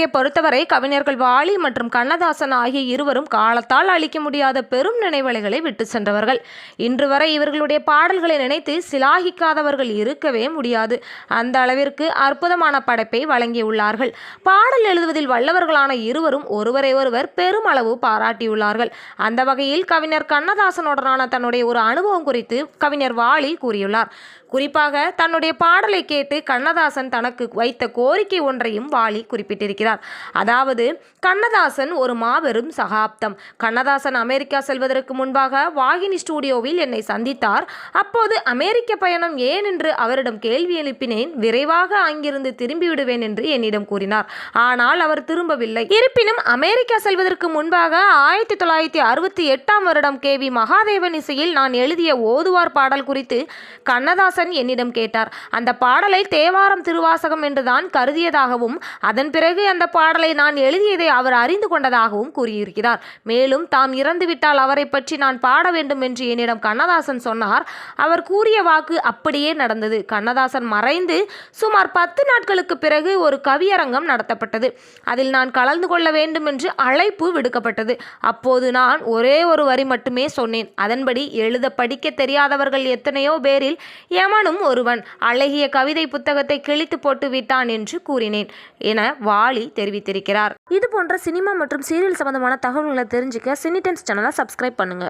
தலைமுறையை பொறுத்தவரை கவிஞர்கள் வாலி மற்றும் கண்ணதாசன் ஆகிய இருவரும் காலத்தால் அழிக்க முடியாத பெரும் நினைவலைகளை விட்டு சென்றவர்கள். இன்று வரை இவர்களுடைய பாடல்களை நினைத்து சிலாகிக்காதவர்கள் இருக்கவே முடியாது. அந்த அளவிற்கு அற்புதமான படைப்பை வழங்கியுள்ளார்கள். பாடல் எழுதுவதில் வல்லவர்களான இருவரும் ஒருவரை ஒருவர் பெருமளவு பாராட்டியுள்ளார்கள். அந்த வகையில் கவிஞர் கண்ணதாசனுடனான தன்னுடைய ஒரு அனுபவம் குறித்து கவிஞர் வாலி கூறியுள்ளார். குறிப்பாக தன்னுடைய பாடலை கேட்டு கண்ணதாசன் தனக்கு வைத்த கோரிக்கை ஒன்றையும் வாலி குறிப்பிட்டிருக்கிறார். அதாவது கண்ணதாசன் ஒரு மாபெரும் சகாப்தம். கண்ணதாசன் அமெரிக்கா செல்வதற்கு முன்பாக வாகினி ஸ்டூடியோவில் என்னை சந்தித்தார். அப்போது அமெரிக்க பயணம் ஏன் என்று அவரிடம் கேள்வி எழுப்பினேன். விரைவாக அங்கிருந்து திரும்பிவிடுவேன் என்று என்னிடம் கூறினார். ஆனால் அவர் திரும்பவில்லை. இருப்பினும் அமெரிக்கா செல்வதற்கு முன்பாக ஆயிரத்தி தொள்ளாயிரத்தி அறுபத்தி எட்டாம் வருடம் கே வி மகாதேவன் இசையில் நான் எழுதிய ஓதுவார் பாடல் குறித்து கண்ணதாசன் என்னிடம் கேட்டார். அந்த பாடலை தேவாரம் திருவாசகம் என்றுதான் கருதியதாகவும் அதன் பிறகு அந்த பாடலை நான் எழுதியதை அவர் அறிந்து கொண்டதாகவும் கூறியிருக்கிறார். மேலும் தாம் இறந்துவிட்டால் அவரை பற்றி நான் பாட வேண்டும் என்று என்னிடம் கண்ணதாசன் சொன்னார். அவர் கூறிய வாக்கு அப்படியே நடந்தது. கண்ணதாசன் மறைந்து சுமார் பத்து நாட்களுக்கு பிறகு ஒரு கவியரங்கம் நடத்தப்பட்டது. அதில் நான் கலந்து கொள்ள வேண்டும் என்று அழைப்பு விடுக்கப்பட்டது. அப்போது நான் ஒரே ஒரு வரி மட்டுமே சொன்னேன். அதன்படி எழுத படிக்க தெரியாதவர்கள் எத்தனையோ பேரில் யமனும் ஒருவன். அழகிய கவிதை புத்தகத்தை கிழித்து போட்டு விட்டான் என்று கூறினேன் என வாலி தெரிவித்திருக்கிறார். இது போன்ற சினிமா மற்றும் சீரியல் சம்பந்தமான தகவல்களை தெரிஞ்சுக்க சினிடென்ஸ் சேனலை சப்ஸ்கிரைப் பண்ணுங்க.